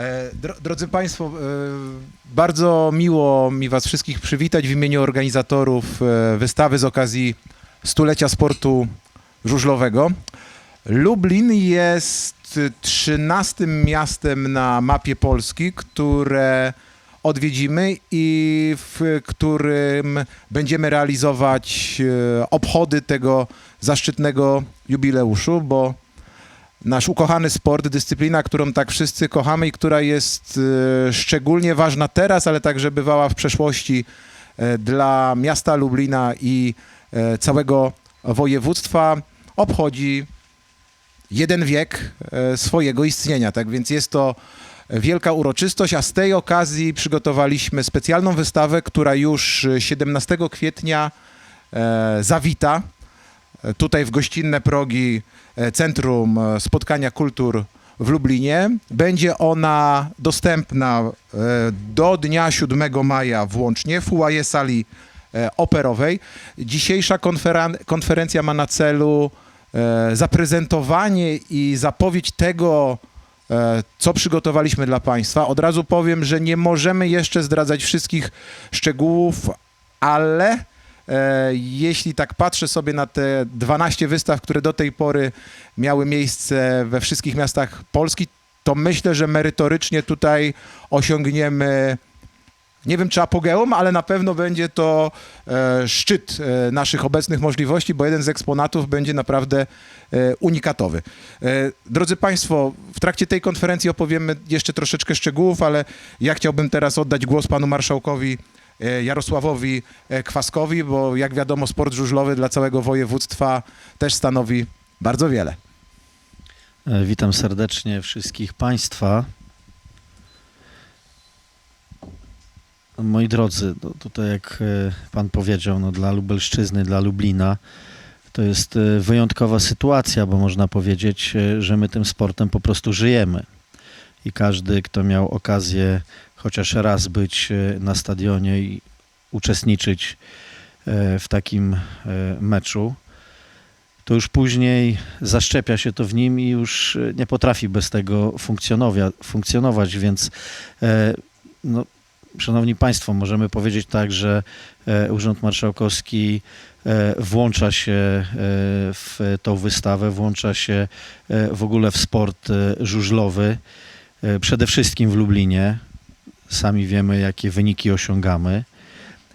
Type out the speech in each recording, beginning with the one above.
E, dro- Drodzy Państwo, e, bardzo miło mi Was wszystkich przywitać w imieniu organizatorów e, wystawy z okazji stulecia sportu żużlowego. Lublin jest trzynastym miastem na mapie Polski, które odwiedzimy i w którym będziemy realizować obchody tego zaszczytnego jubileuszu, bo nasz ukochany sport, dyscyplina, którą tak wszyscy kochamy i która jest e, szczególnie ważna teraz, ale także bywała w przeszłości e, dla miasta Lublina i e, całego województwa, obchodzi jeden wiek swojego istnienia. Tak więc jest to wielka uroczystość, a z tej okazji przygotowaliśmy specjalną wystawę, która już 17 kwietnia zawita tutaj w gościnne progi e, Centrum e, Spotkania Kultur w Lublinie. Będzie ona dostępna e, do dnia 7 maja włącznie w foyer sali operowej. Dzisiejsza konferen- konferencja ma na celu zaprezentowanie i zapowiedź tego, co przygotowaliśmy dla Państwa. Od razu powiem, że nie możemy jeszcze zdradzać wszystkich szczegółów, ale jeśli tak patrzę sobie na te 12 wystaw, które do tej pory miały miejsce we wszystkich miastach Polski, to myślę, że merytorycznie tutaj osiągniemy nie wiem czy apogeum, ale na pewno będzie to e, szczyt e, naszych obecnych możliwości, bo jeden z eksponatów będzie naprawdę e, unikatowy. E, drodzy Państwo, w trakcie tej konferencji opowiemy jeszcze troszeczkę szczegółów, ale ja chciałbym teraz oddać głos panu marszałkowi e, Jarosławowi e, Kwaskowi, bo jak wiadomo sport żużlowy dla całego województwa też stanowi bardzo wiele. E, Witam serdecznie wszystkich Państwa. Moi drodzy, tutaj jak e, Pan powiedział, no dla Lubelszczyzny, dla Lublina, to jest e, wyjątkowa sytuacja, bo można powiedzieć, e, że my tym sportem po prostu żyjemy. I każdy, kto miał okazję chociaż raz być e, na stadionie i uczestniczyć e, w takim e, meczu, to już później zaszczepia się to w nim i już nie potrafi bez tego funkcjonowa- funkcjonować, więc no, Szanowni Państwo, możemy powiedzieć tak, że Urząd Marszałkowski włącza się w tą wystawę, włącza się w ogóle w sport żużlowy, przede wszystkim w Lublinie. Sami wiemy, jakie wyniki osiągamy.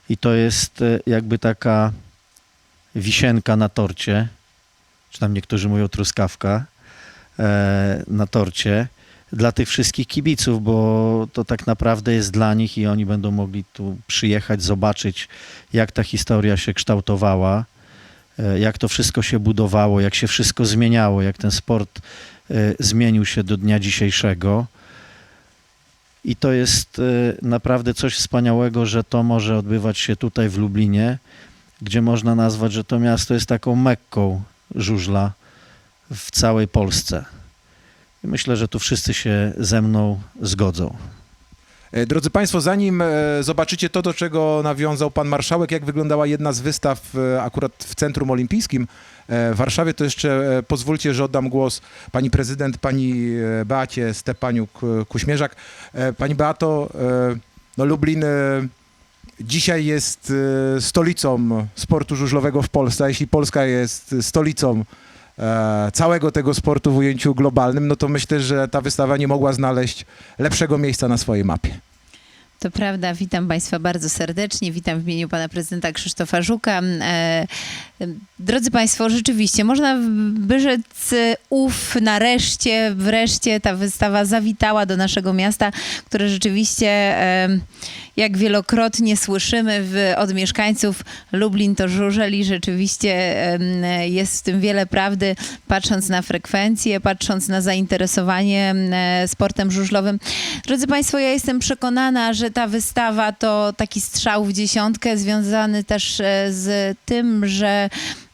I to jest e, jakby taka wisienka na torcie, czy tam niektórzy mówią truskawka, e, na torcie dla tych wszystkich kibiców, bo to tak naprawdę jest dla nich i oni będą mogli tu przyjechać, zobaczyć, jak ta historia się kształtowała, e, jak to wszystko się budowało, jak się wszystko zmieniało, jak ten sport e, zmienił się do dnia dzisiejszego. I to jest e, naprawdę coś wspaniałego, że to może odbywać się tutaj w Lublinie, gdzie można nazwać, że to miasto jest taką mekką żużla w całej Polsce. I myślę, że tu wszyscy się ze mną zgodzą. E, Drodzy Państwo, zanim e, zobaczycie to, do czego nawiązał Pan Marszałek, jak wyglądała jedna z wystaw e, akurat w Centrum Olimpijskim w Warszawie, to jeszcze pozwólcie, że oddam głos Pani Prezydent, Pani Beacie Stepaniuk-Kuśmierzak. Pani Beato, no Lublin dzisiaj jest stolicą sportu żużlowego w Polsce, jeśli Polska jest stolicą całego tego sportu w ujęciu globalnym, no to myślę, że ta wystawa nie mogła znaleźć lepszego miejsca na swojej mapie. To prawda, witam Państwa bardzo serdecznie. Witam w imieniu pana prezydenta Krzysztofa Żuka. Drodzy Państwo, rzeczywiście można by rzec e, ów nareszcie, wreszcie ta wystawa zawitała do naszego miasta, które rzeczywiście, jak wielokrotnie słyszymy w, od mieszkańców Lublin to żużeli, rzeczywiście jest w tym wiele prawdy, patrząc na frekwencję, patrząc na zainteresowanie em, sportem żużlowym. Drodzy Państwo, ja jestem przekonana, że ta wystawa to taki strzał w dziesiątkę, związany też e, z tym, że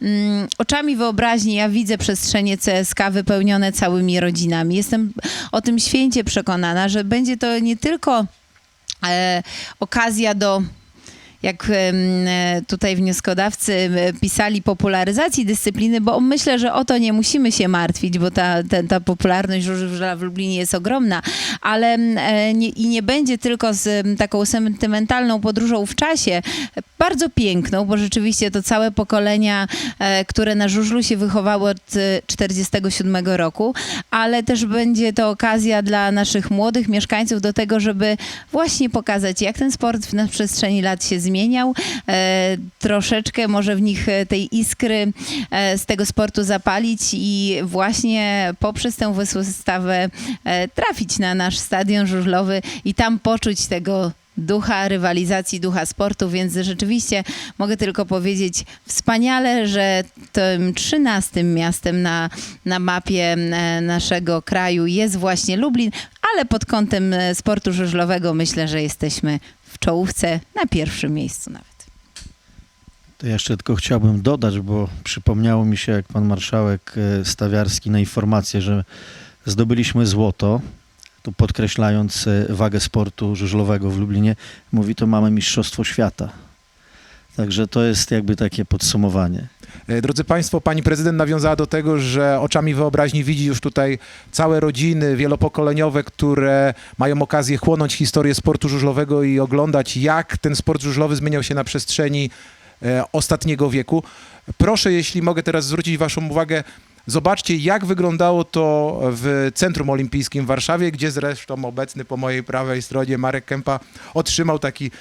mm, oczami wyobraźni ja widzę przestrzenie CSK wypełnione całymi rodzinami. Jestem o tym święcie przekonana, że będzie to nie tylko e, okazja do jak e, tutaj wnioskodawcy pisali, popularyzacji dyscypliny, bo myślę, że o to nie musimy się martwić, bo ta, ta, ta popularność żużla w Lublinie jest ogromna, ale e, nie, i nie będzie tylko z taką sentymentalną podróżą w czasie, bardzo piękną, bo rzeczywiście to całe pokolenia, e, które na żużlu się wychowały od e, 47 roku, ale też będzie to okazja dla naszych młodych mieszkańców do tego, żeby właśnie pokazać, jak ten sport na przestrzeni lat się zmieniał, e, troszeczkę może w nich e, tej iskry e, z tego sportu zapalić i właśnie poprzez tę wystawę trafić na nasz stadion żużlowy i tam poczuć tego ducha rywalizacji, ducha sportu, więc rzeczywiście mogę tylko powiedzieć wspaniale, że tym trzynastym miastem na, na mapie naszego kraju jest właśnie Lublin, ale pod kątem sportu żużlowego myślę, że jesteśmy czołówce na pierwszym miejscu nawet. To jeszcze tylko chciałbym dodać, bo przypomniało mi się, jak pan marszałek e, Stawiarski na informację, że zdobyliśmy złoto, tu podkreślając e, wagę sportu żużlowego w Lublinie, mówi to mamy Mistrzostwo Świata. Także to jest jakby takie podsumowanie. E, Drodzy Państwo, pani prezydent nawiązała do tego, że oczami wyobraźni widzi już tutaj całe rodziny wielopokoleniowe, które mają okazję chłonąć historię sportu żużlowego i oglądać, jak ten sport żużlowy zmieniał się na przestrzeni e, ostatniego wieku. Proszę, jeśli mogę teraz zwrócić Waszą uwagę, zobaczcie, jak wyglądało to w Centrum Olimpijskim w Warszawie, gdzie zresztą obecny po mojej prawej stronie Marek Kępa otrzymał taki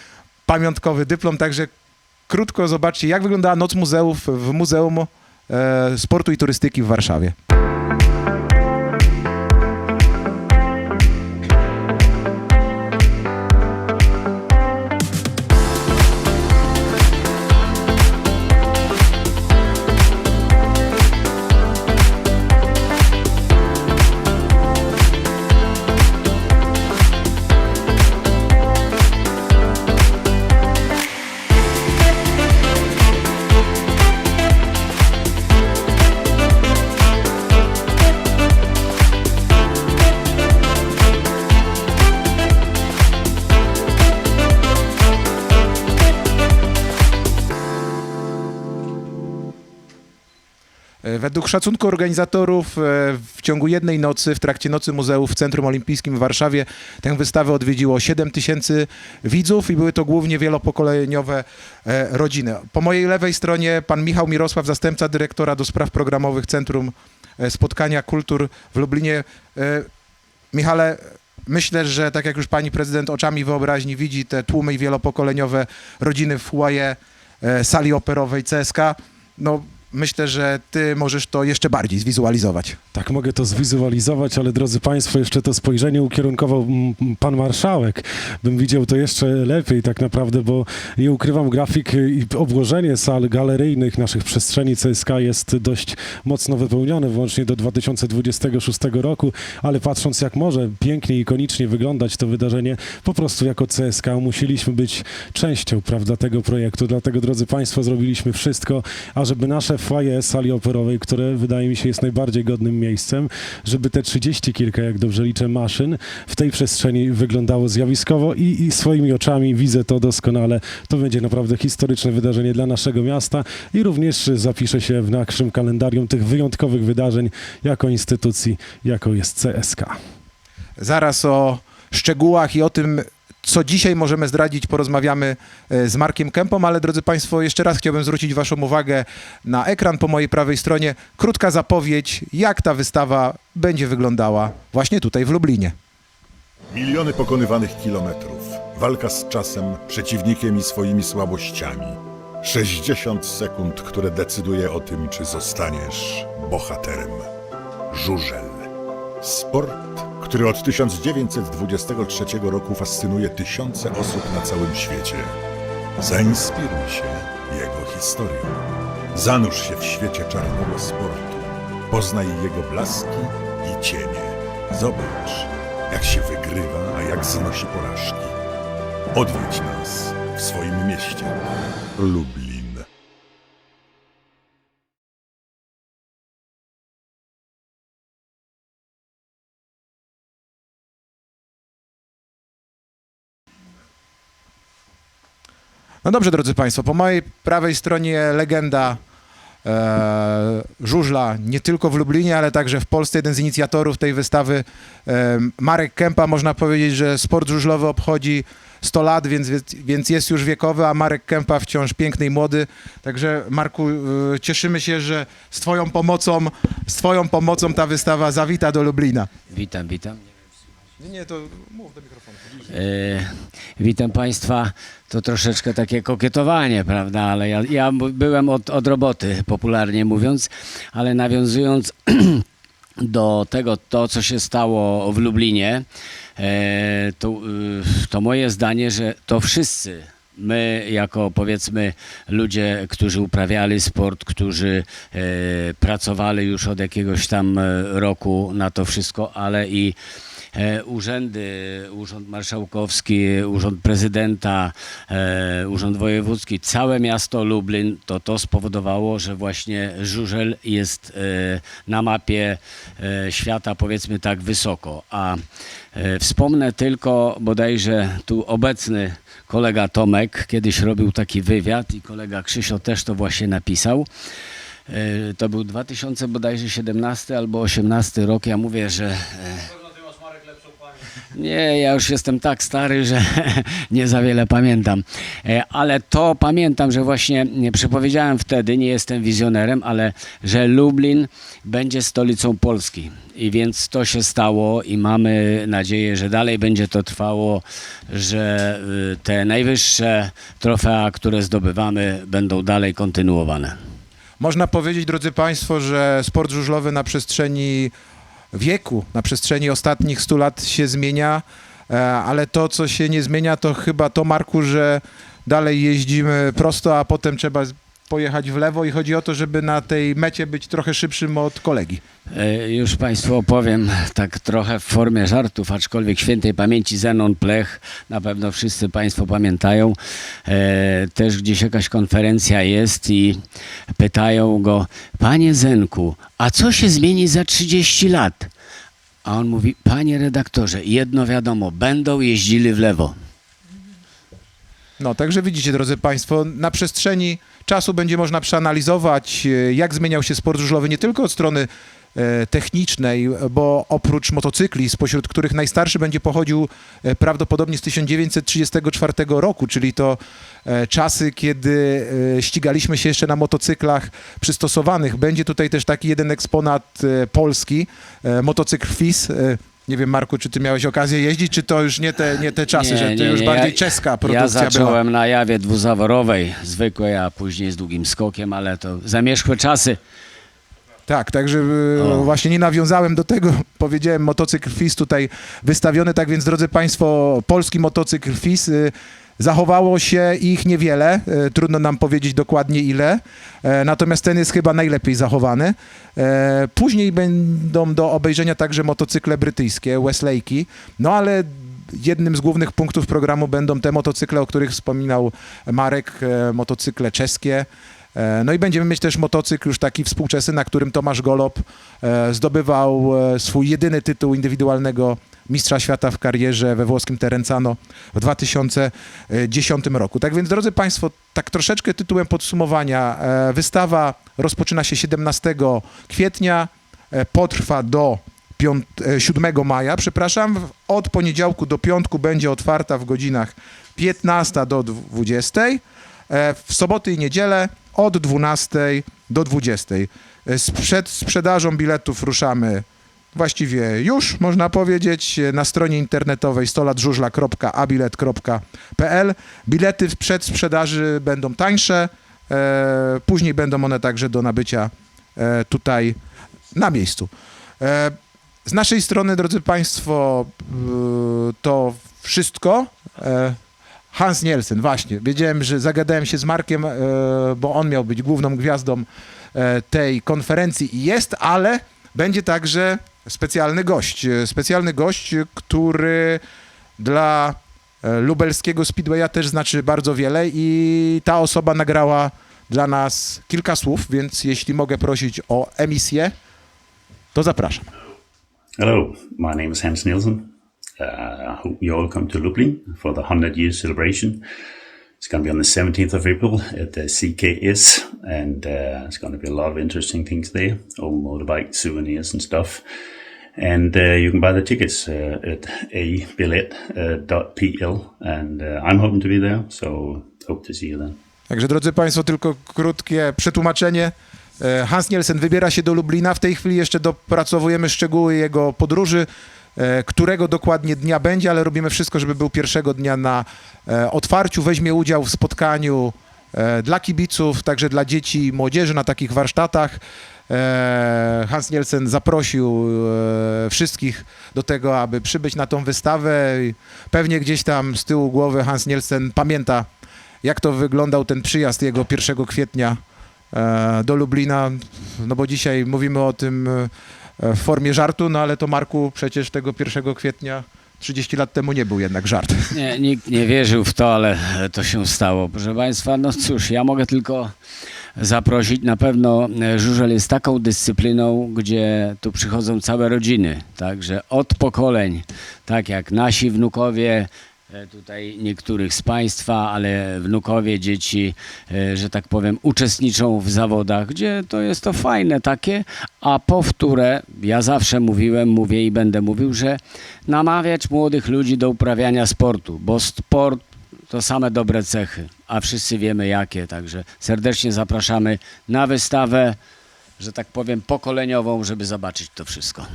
pamiątkowy dyplom, także krótko zobaczcie, jak wyglądała Noc Muzeów w Muzeum e, Sportu i Turystyki w Warszawie. Według szacunku organizatorów e, w ciągu jednej nocy, w trakcie Nocy Muzeów w Centrum Olimpijskim w Warszawie, tę wystawę odwiedziło 7 tysięcy widzów i były to głównie wielopokoleniowe e, rodziny. Po mojej lewej stronie pan Michał Mirosław, zastępca dyrektora do spraw programowych Centrum e, Spotkania Kultur w Lublinie. Michale, myślę, że tak jak już pani prezydent oczami wyobraźni widzi te tłumy wielopokoleniowe rodziny w foyer sali operowej CSK, no myślę, że ty możesz to jeszcze bardziej zwizualizować. Tak, mogę to zwizualizować, ale drodzy Państwo, jeszcze to spojrzenie ukierunkował pan marszałek. Bym widział to jeszcze lepiej tak naprawdę, bo nie ukrywam, grafik i obłożenie sal galeryjnych naszych przestrzeni CSK jest dość mocno wypełnione, włącznie do 2026 roku, ale patrząc jak może pięknie i ikonicznie wyglądać to wydarzenie, po prostu jako CSK musieliśmy być częścią, prawda, tego projektu. Dlatego, drodzy Państwo, zrobiliśmy wszystko, ażeby nasze foyer sali operowej, które wydaje mi się jest najbardziej godnym miejscem, żeby te 30 kilka, jak dobrze liczę, maszyn w tej przestrzeni wyglądało zjawiskowo i, i swoimi oczami widzę to doskonale. To będzie naprawdę historyczne wydarzenie dla naszego miasta i również zapisze się w naszym kalendarium tych wyjątkowych wydarzeń jako instytucji, jaką jest CSK. Zaraz o szczegółach i o tym, co dzisiaj możemy zdradzić, porozmawiamy e, z Markiem Kępą, ale drodzy Państwo, jeszcze raz chciałbym zwrócić Waszą uwagę na ekran po mojej prawej stronie. Krótka zapowiedź, jak ta wystawa będzie wyglądała właśnie tutaj w Lublinie. Miliony pokonywanych kilometrów, walka z czasem, przeciwnikiem i swoimi słabościami. 60 sekund, które decyduje o tym, czy zostaniesz bohaterem. Żużel. Sport, który od 1923 roku fascynuje tysiące osób na całym świecie. Zainspiruj się jego historią. Zanurz się w świecie czarnego sportu. Poznaj jego blaski i cienie. Zobacz, jak się wygrywa, a jak znosi porażki. Odwiedź nas w swoim mieście. Lublin. No dobrze, drodzy Państwo, po mojej prawej stronie legenda e, żużla nie tylko w Lublinie, ale także w Polsce. Jeden z inicjatorów tej wystawy, e, Marek Kępa. Można powiedzieć, że sport żużlowy obchodzi 100 lat, więc, więc jest już wiekowy, a Marek Kępa wciąż piękny i młody. Także Marku, e, cieszymy się, że z Twoją pomocą, z Twoją pomocą ta wystawa zawita do Lublina. Witam, witam. Nie, nie, to mów do mikrofonu. E, witam Państwa. To troszeczkę takie kokietowanie, prawda? Ale ja, ja byłem od, od roboty, popularnie mówiąc, ale nawiązując do tego, to co się stało w Lublinie, e, to, y, to moje zdanie, że to wszyscy my, jako powiedzmy ludzie, którzy uprawiali sport, którzy e, pracowali już od jakiegoś tam e, roku na to wszystko, ale i e, urzędy, Urząd Marszałkowski, Urząd Prezydenta, e, Urząd Wojewódzki, całe miasto Lublin, to to spowodowało, że właśnie żużel jest e, na mapie e, świata powiedzmy tak wysoko. A e, wspomnę tylko bodajże tu obecny kolega Tomek kiedyś robił taki wywiad i kolega Krzysio też to właśnie napisał. E, To był 2000 bodajże 17 albo 18 rok. Ja mówię, że e, nie, ja już jestem tak stary, że nie za wiele pamiętam. E, Ale to pamiętam, że właśnie nie, przepowiedziałem wtedy, nie jestem wizjonerem, ale że Lublin będzie stolicą Polski. I więc to się stało i mamy nadzieję, że dalej będzie to trwało, że y, te najwyższe trofea, które zdobywamy, będą dalej kontynuowane. Można powiedzieć, drodzy Państwo, że sport żużlowy na przestrzeni wieku, na przestrzeni ostatnich 100 lat się zmienia, e, ale to, co się nie zmienia, to chyba to, Marku, że dalej jeździmy prosto, a potem trzeba pojechać w lewo i chodzi o to, żeby na tej mecie być trochę szybszym od kolegi. E, Już Państwu opowiem tak trochę w formie żartów, aczkolwiek świętej pamięci Zenon Plech, na pewno wszyscy Państwo pamiętają. E, też gdzieś jakaś konferencja jest i pytają go, Panie Zenku, a co się zmieni za 30 lat? A on mówi, Panie redaktorze, jedno wiadomo, będą jeździli w lewo. No, także widzicie, drodzy Państwo, na przestrzeni czasu będzie można przeanalizować, e, jak zmieniał się sport żużlowy nie tylko od strony e, technicznej, bo oprócz motocykli, spośród których najstarszy będzie pochodził e, prawdopodobnie z 1934 roku, czyli to czasy, kiedy ścigaliśmy się jeszcze na motocyklach przystosowanych. Będzie tutaj też taki jeden eksponat polski, motocykl FIS. Nie wiem, Marku, czy ty miałeś okazję jeździć, czy to już nie te, nie te czasy, Nie, że to nie, już nie, bardziej ja- czeska Ja produkcja była? zacząłem na jawie dwuzaworowej, zwykłej, a później z długim skokiem, ale to zamierzchłe czasy. Tak, także e, O. właśnie nie nawiązałem do tego, powiedziałem motocykl FIS tutaj wystawiony, tak więc drodzy Państwo, polski motocykl FIS, zachowało się ich niewiele, e, trudno nam powiedzieć dokładnie ile, e, natomiast ten jest chyba najlepiej zachowany. E, Później będą do obejrzenia także motocykle brytyjskie, Westlake'i, no ale jednym z głównych punktów programu będą te motocykle, o których wspominał Marek, motocykle czeskie, No i będziemy mieć też motocykl już taki współczesny, na którym Tomasz Golob e, zdobywał e, swój jedyny tytuł indywidualnego mistrza świata w karierze we włoskim Terenzano w 2010 roku. Tak więc, drodzy Państwo, tak troszeczkę tytułem podsumowania, e, wystawa rozpoczyna się 17 kwietnia, e, potrwa do piąt, e, 7 maja, przepraszam, od poniedziałku do piątku będzie otwarta w godzinach 15 do 20. E, W soboty i niedzielę od 12 do 20. E, Z przed sprzedażą biletów ruszamy właściwie już, można powiedzieć, na stronie internetowej stolatżużla.abilet.pl. Bilety w przedsprzedaży będą tańsze, e, później będą one także do nabycia e, tutaj na miejscu. E, Z naszej strony, drodzy Państwo, to wszystko. Hans Nielsen, właśnie. Wiedziałem, że zagadałem się z Markiem, e, bo on miał być główną gwiazdą e, tej konferencji i jest, ale będzie także specjalny gość. E, Specjalny gość, który dla lubelskiego Speedwaya też znaczy bardzo wiele i ta osoba nagrała dla nas kilka słów, więc jeśli mogę prosić o emisję, to zapraszam. Hello, my name is Hans Nielsen. Uh, I hope you all come to Lublin for the 100 year celebration. It's going to be on the 17th of April at the CKS, and uh, it's going to be a lot of interesting things there, old motorbike souvenirs and stuff. And uh, you can buy the tickets uh, at abillet.pl, and uh, I'm hoping to be there, so hope to see you then. Także drodzy Państwo, tylko krótkie przetłumaczenie. E, Hans Nielsen wybiera się do Lublina. W tej chwili jeszcze dopracowujemy szczegóły jego podróży, którego dokładnie dnia będzie, ale robimy wszystko, żeby był pierwszego dnia na e, otwarciu. Weźmie udział w spotkaniu e, dla kibiców, także dla dzieci i młodzieży na takich warsztatach. E, Hans Nielsen zaprosił e, wszystkich do tego, aby przybyć na tą wystawę. Pewnie gdzieś tam z tyłu głowy Hans Nielsen pamięta jak to wyglądał ten przyjazd jego 1 kwietnia e, do Lublina, no bo dzisiaj mówimy o tym e, w formie żartu, no ale to Marku przecież tego 1 kwietnia 30 lat temu nie był jednak żart. Nie, nikt nie wierzył w to, ale to się stało. Proszę Państwa, no cóż, ja mogę tylko zaprosić. Na pewno e, żużel jest taką dyscypliną, gdzie tu przychodzą całe rodziny. Także od pokoleń, tak jak nasi wnukowie, e, tutaj niektórych z Państwa, ale wnukowie, dzieci, e, że tak powiem, uczestniczą w zawodach, gdzie to jest to fajne takie, a powtórę, ja zawsze mówiłem, mówię i będę mówił, że namawiać młodych ludzi do uprawiania sportu, bo sport to same dobre cechy, a wszyscy wiemy jakie, także serdecznie zapraszamy na wystawę, że tak powiem, pokoleniową, żeby zobaczyć to wszystko.